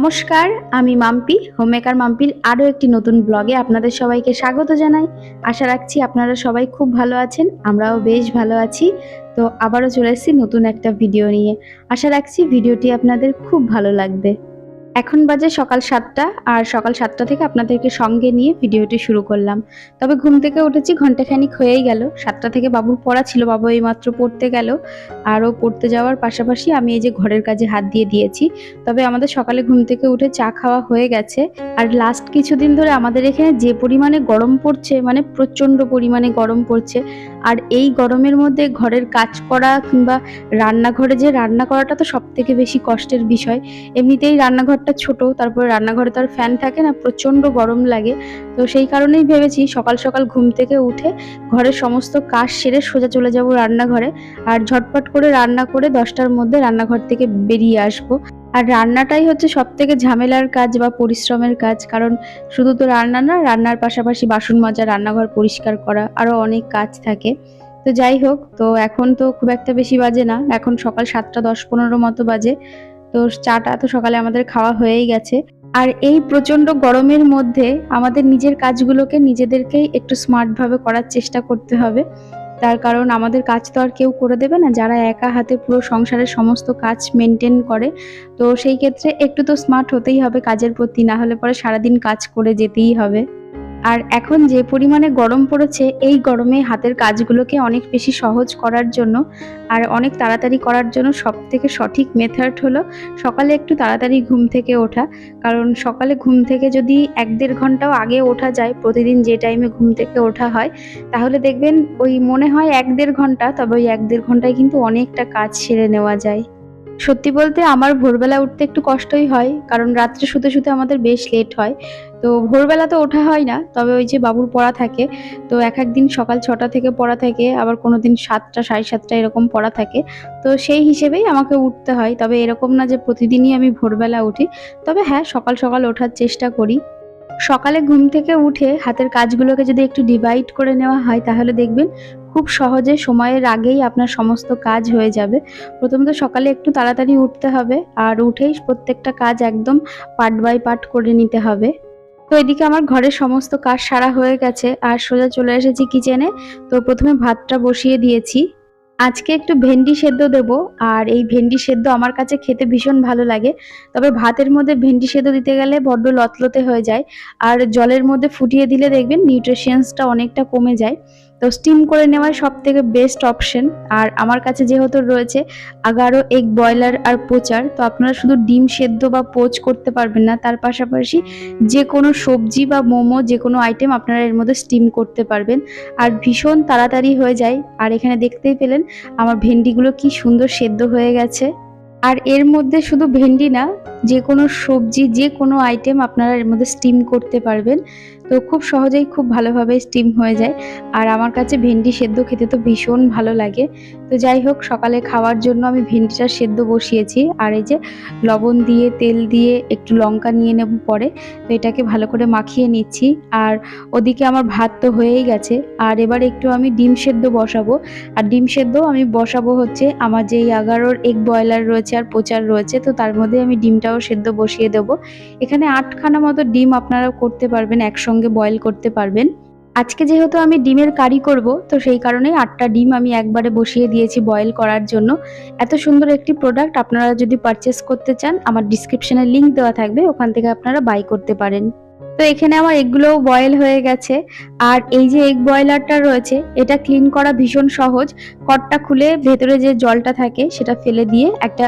নমস্কার, আমি মাম্পি, হোমমেকার মাম্পির আরও একটি নতুন ব্লগে আপনাদের সবাইকে স্বাগত জানাই। আশা রাখছি আপনারা সবাই খুব ভালো আছেন, আমরাও বেশ ভালো আছি। তো আবারও চলে এসেছি নতুন একটা ভিডিও নিয়ে। আশা রাখছি ভিডিওটি আপনাদের খুব ভালো লাগবে। এখন বাজে সকাল সাতটা, আর সকাল সাতটা থেকে আপনাদেরকে সঙ্গে নিয়ে ভিডিওটি শুরু করলাম। তবে ঘুম থেকে উঠেছি ঘন্টাখানিক হয়েই গেল। সাতটা থেকে বাবুর পড়া ছিল, বাবু এইমাত্র পড়তে গেল। আরও পড়তে যাওয়ার পাশাপাশি আমি এই যে ঘরের কাজে হাত দিয়ে দিয়েছি। তবে আমাদের সকালে ঘুম থেকে উঠে চা খাওয়া হয়ে গেছে। আর লাস্ট কিছুদিন ধরে আমাদের এখানে যে পরিমাণে গরম পড়ছে মানে প্রচণ্ড পরিমাণে গরম পড়ছে, আর এই গরমের মধ্যে ঘরের কাজ করা কিংবা রান্নাঘরে যে রান্না করাটা তো সব থেকে বেশি কষ্টের বিষয়। এমনিতেই রান্নাঘরটা ছোট, তারপরে রান্নাঘরে তো আর ফ্যান থাকে না, প্রচণ্ড গরম লাগে। তো সেই কারণেই ভেবেছি সকাল সকাল ঘুম থেকে উঠে ঘরের সমস্ত কাজ সেরে সোজা চলে যাব রান্নাঘরে। আর ঝটপট করে রান্না করে দশটার মধ্যে রান্নাঘর থেকে বেরিয়ে আসব। আর রান্নাটাই হচ্ছে সব থেকে ঝামেলার কাজ বা পরিশ্রমের কাজ, কারণ শুধু তো রান্না না, রান্নার পাশাপাশি বাসন মাজা, রান্নাঘর পরিষ্কার করা আরও অনেক কাজ থাকে। তো যাই হোক, তো এখন তো খুব একটা বেশি বাজে না, এখন সকাল সাতটা দশ পনেরো মতো বাজে। তো চাটা তো সকালে আমাদের খাওয়া হয়েই গেছে। আর এই প্রচণ্ড গরমের মধ্যে আমাদের নিজের কাজগুলোকে নিজেদেরকেই একটু স্মার্টভাবে করার চেষ্টা করতে হবে। তার কারণ আমাদের কাজ তো আর কেউ করে দেবে না, যারা একা হাতে পুরো সংসারের সমস্ত কাজ মেনটেন করে। তো সেই ক্ষেত্রে একটু তো স্মার্ট হতেই হবে কাজের প্রতি, না হলে পরে সারাদিন কাজ করে যেতেই হবে। আর এখন যে পরিমাণে গরম পড়েছে, এই গরমে হাতের কাজগুলোকে অনেক বেশি সহজ করার জন্য আর অনেক তাড়াতাড়ি করার জন্য সব থেকে সঠিক মেথড হলো সকালে একটু তাড়াতাড়ি ঘুম থেকে ওঠা। কারণ সকালে ঘুম থেকে যদি এক দেড় ঘন্টাও আগে ওঠা যায়, প্রতিদিন যে টাইমে ঘুম থেকে ওঠা হয়, তাহলে দেখবেন ওই মনে হয় এক দেড় ঘণ্টা, তবে ওই এক দেড় ঘন্টায় কিন্তু অনেকটা কাজ সেরে নেওয়া যায়। সত্যি বলতে আমার ভোরবেলা উঠতে একটু কষ্টই হয়, কারণ রাত্রে শুতে শুতে আমাদের বেশ লেট হয়। তো ভোরবেলা তো ওঠা হয় না, তবে ওই যে বাবুর পড়া থাকে, তো এক এক দিন সকাল ছটা থেকে পড়া থাকে, আবার কোনো দিন সাতটা, সাড়ে সাতটা এরকম পড়া থাকে। তো সেই হিসেবেই আমাকে উঠতে হয়, তবে এরকম না যে প্রতিদিনই আমি ভোরবেলা উঠি, তবে হ্যাঁ সকাল সকাল ওঠার চেষ্টা করি। সকালে ঘুম থেকে উঠে হাতের কাজগুলোকে যদি একটু ডিভাইড করে নেওয়া হয়, তাহলে দেখবেন খুব সহজে সময়ের আগেই আপনার সমস্ত কাজ হয়ে যাবে। প্রথমত সকালে একটু তাড়াতাড়ি উঠতে হবে, আর উঠেই প্রত্যেকটা কাজ একদম পার্ট বাই পার্ট করে নিতে হবে। তো এদিকে আমার ঘরের সমস্ত কাজ সারা হয়ে গেছে, আর সোজা চলে এসেছি কিচেনে। তো প্রথমে ভাতটা বসিয়ে দিয়েছি। আজকে একটু ভেন্ডি সেদ্ধ দেব, আর এই ভেন্ডি সেদ্ধ আমার কাছে খেতে ভীষণ ভালো লাগে। তবে ভাতের মধ্যে ভেন্ডি সেদ্ধ দিতে গেলে বড্ড লতলতে হয়ে যায়, আর জলের মধ্যে ফুটিয়ে দিলে দেখবেন নিউট্রিশিয়ান্সটা অনেকটা কমে যায়। তো স্টিম করে নেওয়াই সব থেকে বেস্ট অপশন আর আমার কাছে যেহেতু রয়েছে আগারো এগ ব্রয়লার আর পোচার তো আপনারা শুধু ডিম সেদ্ধ বা পোচ করতে পারবেন না। তার পাশাপাশি যে কোনো সবজি বা মোমো যে কোনো আইটেম আপনারা এর মধ্যে স্টিম করতে পারবেন। আর ভীষণ তাড়াতাড়ি হয়ে যায়। আর এখানে দেখতেই পেলেন আমার ভেন্ডিগুলো কি সুন্দর সেদ্ধ হয়ে গেছে। আর এর মধ্যে শুধু ভেন্ডি না যে কোনো সবজি যে কোনো আইটেম আপনারা এর মধ্যে স্টিম করতে পারবেন। তো খুব সহজেই খুব ভালোভাবে স্টিম হয়ে যায়। আর আমার কাছে ভেন্ডি সেদ্ধ খেতে তো ভীষণ ভালো লাগে। তো যাই হোক, সকালে খাওয়ার জন্য আমি ভেন্ডিটা সেদ্ধ বসিয়েছি। আর এই যে লবণ দিয়ে, তেল দিয়ে একটু লঙ্কা নিয়ে নেব পরে। তো এটাকে ভালো করে মাখিয়ে নিচ্ছি। আর ওদিকে আমার ভাত তো হয়েই গেছে। আর এবার একটু আমি ডিম সেদ্ধ বসাবো। আর ডিম সেদ্ধ আমি বসাবো হচ্ছে আমার যে এগারোর এগ বয়লার রয়েছে আর প্রচার রয়েছে, তো তার মধ্যে আমি ডিমটাও সেদ্ধ বসিয়ে দেবো। এখানে আটখানা মতো ডিম আপনারা করতে পারবেন একসঙ্গে। বয়েল করতে পারবেন। আজকে যেহেতু আমি ডিমের কারি করব, তো সেই কারণেই আটটা ডিম আমি একবারে বসিয়ে দিয়েছি বয়েল করার জন্য। এত সুন্দর একটি প্রোডাক্ট আপনারা যদি পারচেস করতে চান, আমার ডিসক্রিপশানে লিঙ্ক দেওয়া থাকবে, ওখান থেকে আপনারা বাই করতে পারেন। তো এখানে আমার এগুলোও বয়েল হয়ে গেছে। আর এই যে এগ বয়লারটা রয়েছে, এটা ক্লিন করা ভীষণ সহজ। কটটা খুলে ভেতরে যে জলটা থাকে, সেটা ফেলে দিয়ে একটা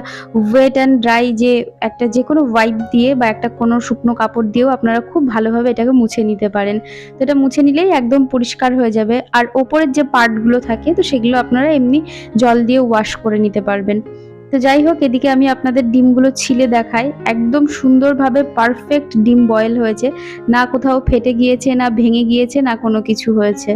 ওয়েট অ্যান্ড ড্রাই যে একটা যে কোনো ওয়াইপ দিয়ে বা একটা কোনো শুকনো কাপড় দিয়েও আপনারা খুব ভালোভাবে এটাকে মুছে নিতে পারেন। তো এটা মুছে নিলেই একদম পরিষ্কার হয়ে যাবে। আর ওপরের যে পার্টগুলো থাকে, তো সেগুলো আপনারা এমনি জল দিয়ে ওয়াশ করে নিতে পারবেন। তো যাই হোক, এদিকে আমি আপনাদের ডিমগুলো ছিলে দেখাই। একদম সুন্দরভাবে পারফেক্ট ডিম বয়েল হয়েছে। না কোথাও ফেটে গিয়েছে, না ভেঙে গিয়েছে, না কোনো কিছু হয়েছে।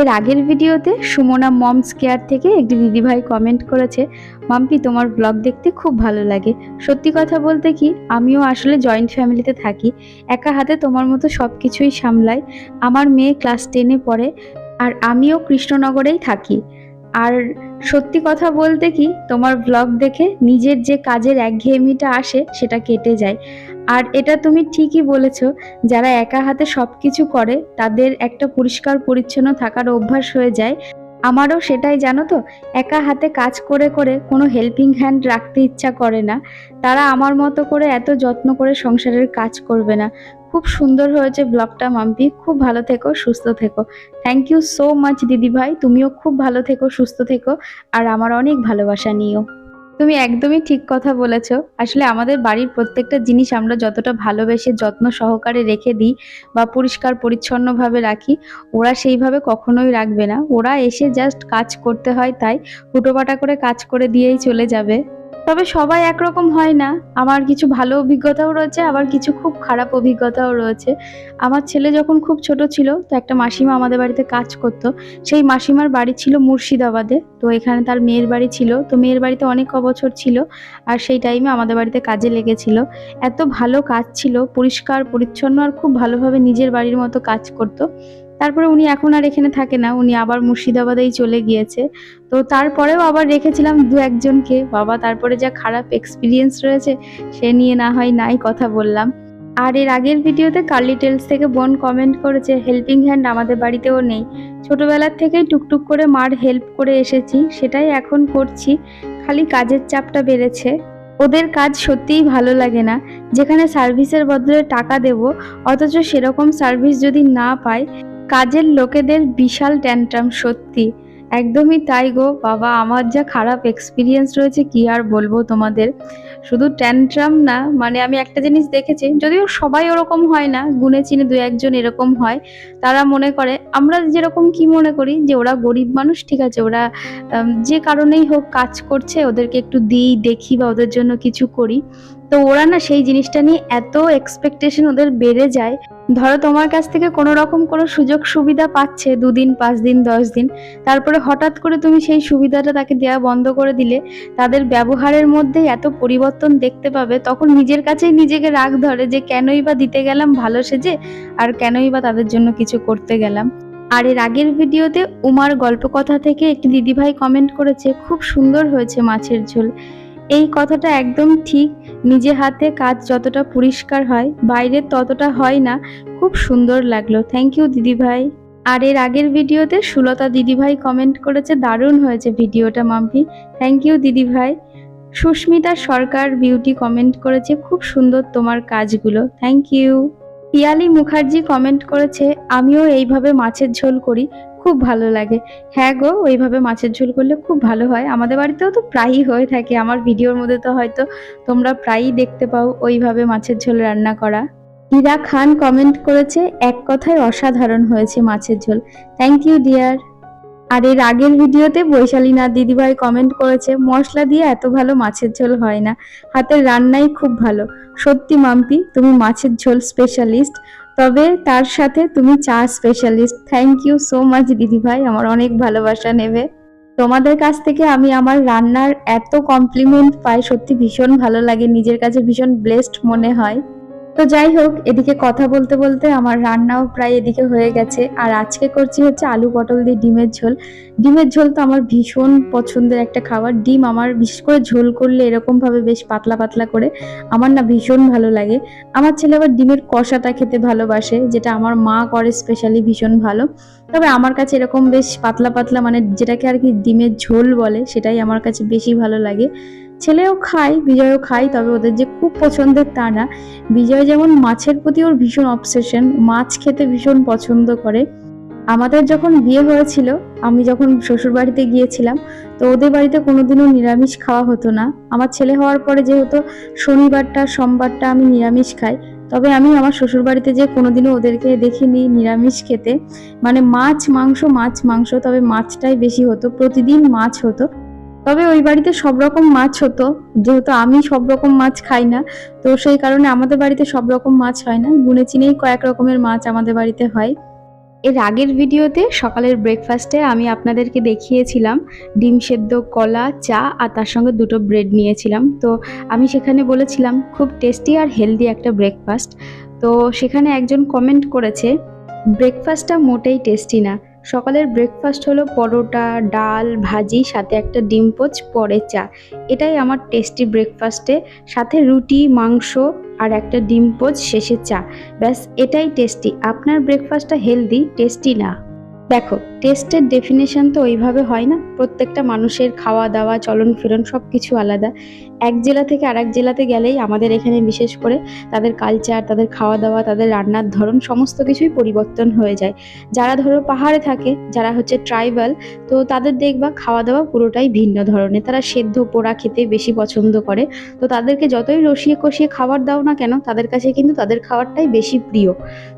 এর আগের ভিডিওতে সুমনা মমস কেয়ার থেকে একটি দিদিভাই কমেন্ট করেছে, মাম্পি, তোমার ব্লগ দেখতে খুব ভালো লাগে। সত্যি কথা বলতে কি, আমিও আসলে জয়েন্ট ফ্যামিলিতে থাকি। একা হাতে তোমার মতো সব কিছুই সামলাই। আমার মেয়ে ক্লাস টেনে পড়ে, আর আমিও কৃষ্ণনগরেই থাকি। আর সত্যি কথা বলতে কি, তোমার ব্লগ দেখে নিজের যে কাজের একঘেয়েমিটা আসে, সেটা কেটে যায়। আর এটা তুমি ঠিকই বলেছ, যারা একা হাতে সব কিছু করে, তাদের একটা পরিষ্কার পরিচ্ছন্ন থাকার অভ্যাস হয়ে যায়। আমারও সেটাই জানো তো, একা হাতে কাজ করে করে কোনো হেল্পিং হ্যান্ড রাখতে ইচ্ছা করে না। তারা আমার মতো করে এত যত্ন করে সংসারের কাজ করবে না। খুব সুন্দর হয়েছে ব্লগটা মাম্পি। খুব ভালো থেকো, সুস্থ থেকো। থ্যাংক ইউ সো মাচ দিদিভাই তুমিও খুব ভালো থেকো, সুস্থ থেকো। আর আমার অনেক ভালোবাসা নিও। তুমি একদমই ঠিক কথা বলেছ। আসলে আমাদের বাড়ির প্রত্যেকটা জিনিস আমরা যতটা ভালোবেসে, যত্ন সহকারে রেখে দিই বা পরিষ্কার, পরিচ্ছন্নভাবে রাখি, ওরা সেইভাবে কখনোই রাখবে না। ওরা এসে জাস্ট কাজ করতে হয়, তাই হুটোপাটা করে কাজ করে দিয়েই চলে যাবে। তবে সবাই একরকম হয় না। আমার কিছু ভালো অভিজ্ঞতাও রয়েছে, আবার কিছু খুব খারাপ অভিজ্ঞতাও রয়েছে। আমার ছেলে যখন খুব ছোট ছিল, তো একটা মাসিমা আমাদের বাড়িতে কাজ করতো। সেই মাসিমার বাড়ি ছিল মুর্শিদাবাদে, তো এখানে তার মেয়ের বাড়ি ছিল। তো মেয়ের বাড়িতে অনেক অবছর ছিল, আর সেই টাইমে আমাদের বাড়িতে কাজে লেগেছিল। এত ভালো কাজ ছিল, পরিষ্কার, পরিচ্ছন্ন, আর খুব ভালোভাবে নিজের বাড়ির মতো কাজ করতো। তারপরে উনি এখন আর এখানে থাকে না, উনি আবার মুর্শিদাবাদেই চলে গিয়েছে। তো তারপরেও আবার রেখেছিলাম দু একজনকে, বাবা তারপরে যা খারাপ এক্সপিরিয়েন্স রয়েছে সে নিয়ে না হয় নাই কথা বললাম। আর এর আগের ভিডিওতে কার্লি টেলস থেকে বোন কমেন্ট করেছে হেল্পিং হ্যান্ড আমাদের বাড়িতেও নেই। ছোটবেলার থেকেই টুকটুক করে মার হেল্প করে এসেছি, সেটাই এখন করছি। খালি কাজের চাপটা বেড়েছে। ওদের কাজ সত্যিই ভালো লাগে না। যেখানে সার্ভিসের বদলে টাকা দেব, অথচ সেরকম সার্ভিস যদি না পাই কাজের লোকেদের বিশাল ট্যান্ট্রাম, সত্যি। একদমই তাই গো, বাবা, আমার যা খারাপ এক্সপিরিয়েন্স রয়েছে, কি আর বলব তোমাদের? শুধু ট্যান্ট্রাম না মানে আমি একটা জিনিস দেখেছি, যদিও সবাই ওরকম হয় না, গুনে চিনে দু একজন এরকম হয়, তারা মনে করে, আমরা যেরকম কি মনে করি, যে ওরা গরিব মানুষ, ঠিক আছে, ওরা যে কারণেই হোক কাজ করছে, ওদেরকে একটু দিই, দেখি বা ওদের জন্য কিছু করি। তো ওরা না সেই জিনিসটা নিয়ে এত এক্সপেকটেশন ওদের বেড়ে যায়। ধরো তোমার কাছ থেকে কোনো রকম কোনো সুযোগ সুবিধা পাচ্ছে দুদিন, পাঁচ দিন, দশ দিন, তারপরে হঠাৎ করে তুমি সেই সুবিধাটা তাকে দেওয়া বন্ধ করে দিলে, তাদের ব্যবহারের মধ্যে এত পরিবর্তন দেখতে পাবে, তখন নিজের কাছেই নিজেকে রাগ ধরে যে কেনই বা দিতে গেলাম ভালো সেজে, আর কেনই বা তাদের জন্য কিছু করতে গেলাম। আর এর আগের ভিডিওতে উমার গল্প কথা থেকে একটি দিদিভাই কমেন্ট করেছে, খুব সুন্দর হয়েছে মাছের ঝোল। এই কথাটা একদম ঠিক। নিজে হাতে কাজ যতটা পরিষ্কার হয় বাইরের ততটা হয় না। খুব সুন্দর লাগল। থ্যাংক ইউ দিদিভাই। আর এর আগের ভিডিওতে সুলতা দিদিভাই কমেন্ট করেছে, দারুণ হয়েছে ভিডিওটা, মাম্পি। থ্যাংক ইউ দিদিভাই। সুস্মিতা সরকার বিউটি কমেন্ট করেছে, খুব সুন্দর তোমার কাজগুলো। Thank you Piyali Mukherjee comment করেছে, আমিও এইভাবে মাছের ঝোল করি। খুব ভালো লাগে। হ্যাঁ গো, ওইভাবে মাছের ঝোল করলে খুব ভালো হয়। আমাদের বাড়িতেও তো প্রায়ই হয়ে থাকে। আমার ভিডিওর মধ্যে তো হয়তো তোমরা প্রায়ই দেখতে পাও ওইভাবে মাছের ঝোল রান্না করা। ইরা খান কমেন্ট করেছে, এক কথায় অসাধারণ হয়েছে মাছের ঝোল। থ্যাংক ইউ ডিয়ার আর এর আগের ভিডিওতে বৈশালী নাথ দিদিভাই কমেন্ট করেছে, মশলা দিয়ে এত ভালো মাছের ঝোল হয় না, হাতের রান্নাই খুব ভালো। সত্যি মাম্পি, তুমি মাছের ঝোল স্পেশালিস্ট তবে তার সাথে তুমি চা specialist thank you so much দিদিভাই, আমার অনেক ভালোবাসা নেবে। তোমাদের কাছ থেকে আমি আমার রান্নার এত কমপ্লিমেন্ট পাই, সত্যি ভীষণ ভালো লাগে, নিজের কাছে ভীষণ ব্লেসড মনে হয়। তো যাই হোক, এদিকে কথা বলতে বলতে আমার রান্নাও প্রায় এদিকে হয়ে গেছে। আর আজকে করছি হচ্ছে আলু পটল দিয়ে ডিমের ঝোল। ডিমের ঝোল তো আমার ভীষণ পছন্দের একটা খাবার। ডিম আমার, বিশেষ করে ঝোল করলে এরকম ভাবে বেশ পাতলা পাতলা করে আমার না ভীষণ ভালো লাগে। আমার ছেলে আবার ডিমের কষাটা খেতে ভালোবাসে, যেটা আমার মা করে স্পেশালি ভীষণ ভালো। তবে আমার কাছে এরকম বেশ পাতলা পাতলা মানে যেটাকে আর কি ডিমের ঝোল বলে, সেটাই আমার কাছে বেশি ভালো লাগে। ছেলেও খায়, বিজয়ও খায়, তবে ওদের যে খুব পছন্দের তা না। বিজয় যেমন মাছের প্রতি ওর ভীষণ অবসেশন মাছ খেতে ভীষণ পছন্দ করে। আমাদের যখন বিয়ে হয়েছিল, আমি যখন শ্বশুর বাড়িতে গিয়েছিলাম, তো ওদের বাড়িতে কোনোদিনও নিরামিষ খাওয়া হতো না। আমার ছেলে হওয়ার পরে যেহেতু শনিবারটা, সোমবারটা আমি নিরামিষ খাই, তবে আমি আমার শ্বশুর বাড়িতে যে কোনোদিনও ওদেরকে দেখিনি নিরামিষ খেতে। মানে মাছ, মাংস মাছ, মাংস, তবে মাছটাই বেশি হতো, প্রতিদিন মাছ হতো। তবে ওই বাড়িতে সব রকম মাছ হতো। যেহেতু আমি সব রকম মাছ খাই না, তো সেই কারণে আমাদের বাড়িতে সব রকম মাছ হয় না। গুনে চিনেই কয়েক রকমের মাছ আমাদের বাড়িতে হয়। এর আগের ভিডিওতে সকালের ব্রেকফাস্টে আমি আপনাদেরকে দেখিয়েছিলাম ডিম সেদ্ধ কলা, চা আর তার সঙ্গে দুটো ব্রেড নিয়েছিলাম। তো আমি সেখানে বলেছিলাম, খুব টেস্টি আর হেলদি একটা ব্রেকফাস্ট তো সেখানে একজন কমেন্ট করেছে ব্রেকফাস্টটা মোটেই টেস্টি না। সকালের ব্রেকফাস্ট হলো পরোটা, ডাল, ভাজি, সাথে একটা ডিম পোচ, পরে চা। এটাই আমার টেস্টি ব্রেকফাস্টে সাথে রুটি, মাংস আর একটা ডিম পোচ, শেষে চা। ব্যাস, এটাই টেস্টি আপনার ব্রেকফাস্টটা হেলদি টেস্টি না? দেখো টেস্টের ডেফিনেশন তো ওইভাবে হয় না। প্রত্যেকটা মানুষের খাওয়া দাওয়া চলন ফিরন সব কিছু আলাদা। এক জেলা থেকে আরেক জেলাতে গেলেই আমাদের এখানে বিশেষ করে তাদের কালচার তাদের খাওয়া দাওয়া তাদের রান্নার ধরন সমস্ত কিছুই পরিবর্তন হয়ে যায়। যারা ধরো পাহাড়ে থাকে, যারা হচ্ছে ট্রাইবাল তো তাদের দেখবা খাওয়া দাওয়া পুরোটাই ভিন্ন ধরনের। তারা সেদ্ধ পোড়া খেতে বেশি পছন্দ করে। তো তাদেরকে যতই রসিয়ে কষিয়ে খাবার দাও না কেন, তাদের কাছে কিন্তু তাদের খাবারটাই বেশি প্রিয়।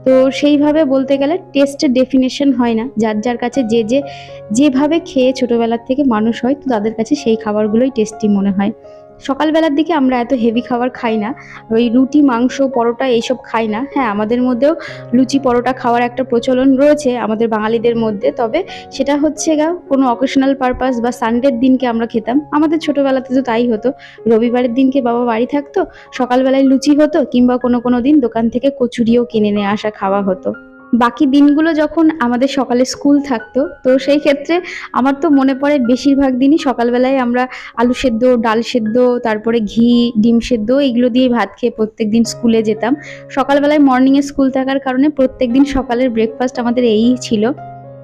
তো সেইভাবে বলতে গেলে টেস্টের ডেফিনেশন হয় না। যার যার কাছে যে যে যেভাবে খেয়ে ছোটোবেলার থেকে মানুষ হয়, তো তাদের কাছে সেই খাবারগুলোই টেস্টি মনে হয়। সকালবেলার দিকে আমরা এত হেভি খাবার খাই না ওই রুটি, মাংস, পরোটা এইসব খাই না। হ্যাঁ আমাদের মধ্যেও লুচি, পরোটা খাওয়ার একটা প্রচলন রয়েছে আমাদের বাঙালিদের মধ্যে, তবে সেটা হচ্ছে গা কোনো অকেশনাল পারপাস বা সানডের দিনকে আমরা খেতাম। আমাদের ছোটোবেলাতে তো তাই হতো। রবিবারের দিনকে বাবা বাড়ি থাকতো, সকালবেলায় লুচি হতো, কিংবা কোনো কোনো দিন দোকান থেকে কচুরিও কিনে নিয়ে আসা খাওয়া হতো। বাকি দিনগুলো যখন আমাদের সকালে স্কুল থাকতো, তো সেই ক্ষেত্রে আমার তো মনে পড়ে বেশিরভাগ দিনই সকালবেলায় আমরা আলু সেদ্ধ, ডাল সেদ্ধ, তারপরে ঘি, ডিম সেদ্ধ এইগুলো দিয়ে ভাত খেয়ে প্রত্যেক দিন স্কুলে যেতাম। সকালবেলায় মর্নিংয়ে স্কুল থাকার কারণে প্রত্যেক দিন সকালের ব্রেকফাস্ট আমাদের এই ছিল।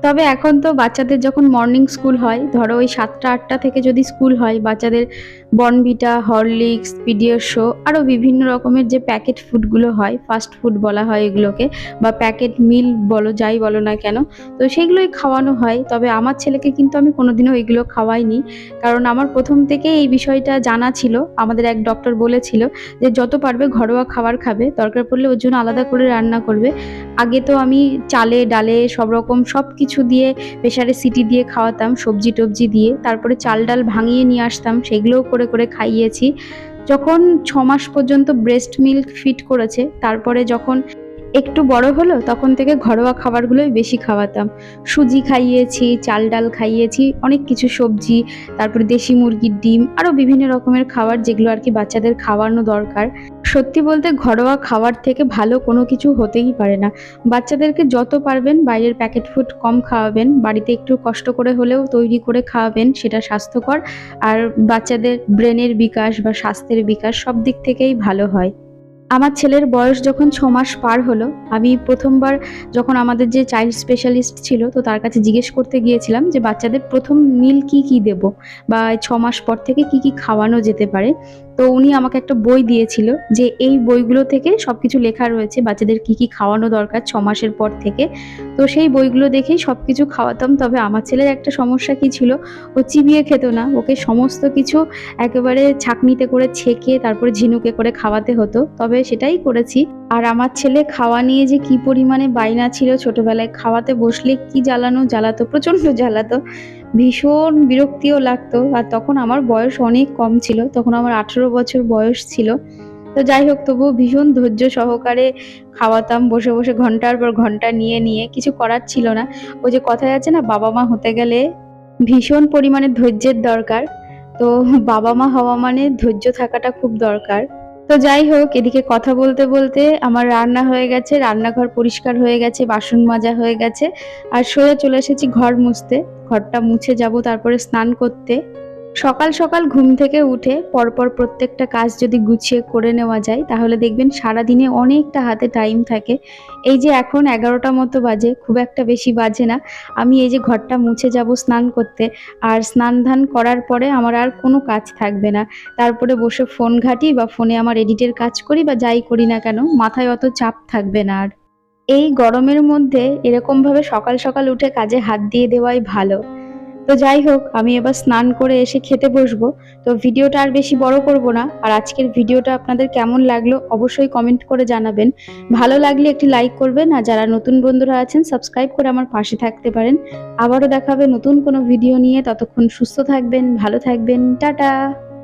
তবে এখন তো বাচ্চাদের যখন মর্নিং স্কুল হয়, ধরো ওই সাতটা, আটটা থেকে যদি স্কুল হয়, বাচ্চাদের বনভিটা হরলিক্স শো আরও বিভিন্ন রকমের যে প্যাকেট ফুডগুলো হয় ফাস্ট ফুড বলা হয় এগুলোকে, বা প্যাকেট মিল বলো, যাই বলো না কেন, তো সেগুলোই খাওয়ানো হয়। তবে আমার ছেলেকে কিন্তু আমি কোনোদিনও এগুলো খাওয়াইনি। কারণ আমার প্রথম থেকে এই বিষয়টা জানা ছিল। আমাদের এক ডক্টর বলেছিল যে, যত পারবে ঘরোয়া খাবার খাবে, দরকার পড়লে ওর জন্য আলাদা করে রান্না করবে। আগে তো আমি চালে, ডালে সব রকম সব কিছু দিয়ে প্রেশারে সিটি দিয়ে খাওয়াতাম, সবজি টবজি দিয়ে। তারপরে চাল ডাল ভাঙিয়ে নিয়ে আসতাম, সেগুলোও করে করে খাইয়েছি। যখন ছ মাস পর্যন্ত ব্রেস্ট মিল্ক ফিট করেছে, তারপরে যখন একটু বড় হলো, তখন থেকে ঘরোয়া খাবারগুলোই বেশি খাওয়াতাম। সুজি খাইয়েছি, চাল ডাল খাইয়েছি, অনেক কিছু সবজি, তারপরে দেশি মুরগির ডিম আরও বিভিন্ন রকমের খাবার যেগুলো আর কি বাচ্চাদের খাওয়ানো দরকার। সত্যি বলতে ঘরোয়া খাবার থেকে ভালো কোনো কিছু হতেই পারে না। বাচ্চাদেরকে যত পারবেন বাইরের প্যাকেট ফুড কম খাওয়াবেন, বাড়িতে একটু কষ্ট করে হলেও তৈরি করে খাওয়াবেন, সেটা স্বাস্থ্যকর। আর বাচ্চাদের ব্রেনের বিকাশ বা স্বাস্থ্যের বিকাশ সব দিক থেকেই ভালো হয়। আমার ছেলের বয়স যখন ছ মাস পার হলো, আমি প্রথমবার যখন আমাদের যে চাইল্ড স্পেশালিস্ট ছিল, তো তার কাছে জিজ্ঞেস করতে গিয়েছিলাম যে, বাচ্চাদের প্রথম মিল কি কি দেব? বা ছ মাস পর থেকে কি কি খাওয়ানো যেতে পারে? তো উনি আমাকে একটা বই দিয়েছিল যে এই বইগুলো থেকে সব কিছু লেখা রয়েছে, বাচ্চাদের কি কি খাওয়ানো দরকার ছ মাসের পর থেকে। তো সেই বইগুলো দেখেই সব কিছু খাওয়াতাম, তবে আমার ছেলের একটা সমস্যা কি ছিল, ও চিবিয়ে খেত না। ওকে সমস্ত কিছু একেবারে ছাকনিতে করে ছেঁকে, তারপরে ঝিনুকে করে খাওয়াতে হতো, তবে সেটাই করেছি। আর আমার ছেলে খাওয়া নিয়ে যে কি পরিমাণে বাইনা ছিল ছোটবেলায়, খাওয়াতে বসলে কি জ্বালানো, জ্বালাতো, প্রচণ্ড জ্বালাতো। ভীষণ বিরক্তিও লাগতো। আর তখন আমার বয়স অনেক কম ছিল, তখন আমার আঠেরো বছর বয়স ছিল। তো যাই হোক, তবুও ভীষণ ধৈর্য সহকারে খাওয়াতাম, বসে বসে ঘণ্টার পর ঘণ্টা নিয়ে নিয়ে, কিছু করার ছিল না। ওই যে কথায় আছে না, বাবা মা হতে গেলে ভীষণ পরিমাণে ধৈর্যের দরকার। তো বাবা মা হওয়া মানে ধৈর্য থাকাটা খুব দরকার। তো যাই হোক, এদিকে কথা বলতে বলতে আমার রান্না হয়ে গেছে, রান্নাঘর পরিষ্কার হয়ে গেছে, বাসন মাজা হয়ে গেছে, আর সোজা চলে এসেছি ঘর মুছতে। ঘরটা মুছে যাব, তারপরে স্নান করতে। সকাল সকাল ঘুম থেকে উঠে পরপর প্রত্যেকটা কাজ যদি গুছিয়ে করে নেওয়া যায়, তাহলে দেখবেন সারা দিনে অনেকটা হাতে টাইম থাকে। এই যে এখন এগারোটা মতো বাজে, খুব একটা বেশি বাজে না। আমি এই যে ঘরটা মুছে যাব স্নান করতে, আর স্নান ধান করার পরে আমার আর কোনো কাজ থাকবে না। তারপরে বসে ফোন ঘাঁটি বা ফোনে আমার এডিটের কাজ করি বা যাই করি না কেন, মাথায় অত চাপ থাকবে না আর। এই গরমের মধ্যে এরকমভাবে সকাল সকাল উঠে কাজে হাত দিয়ে দেওয়াই ভালো। তো যাই হোক, আমি এবার স্নান করে এসে খেতে বসবো। তো ভিডিওটা আর বেশি বড় করব না। আর আজকের ভিডিওটা আপনাদের কেমন লাগল অবশ্যই কমেন্ট করে জানাবেন। ভালো লাগলে একটি লাইক করবেন, আর যারা নতুন বন্ধুরা আছেন, সাবস্ক্রাইব করে আমার পাশে থাকতে পারেন। আবারও দেখাবে নতুন কোনো ভিডিও নিয়ে। ততক্ষণ সুস্থ থাকবেন, ভালো থাকবেন। টাটা!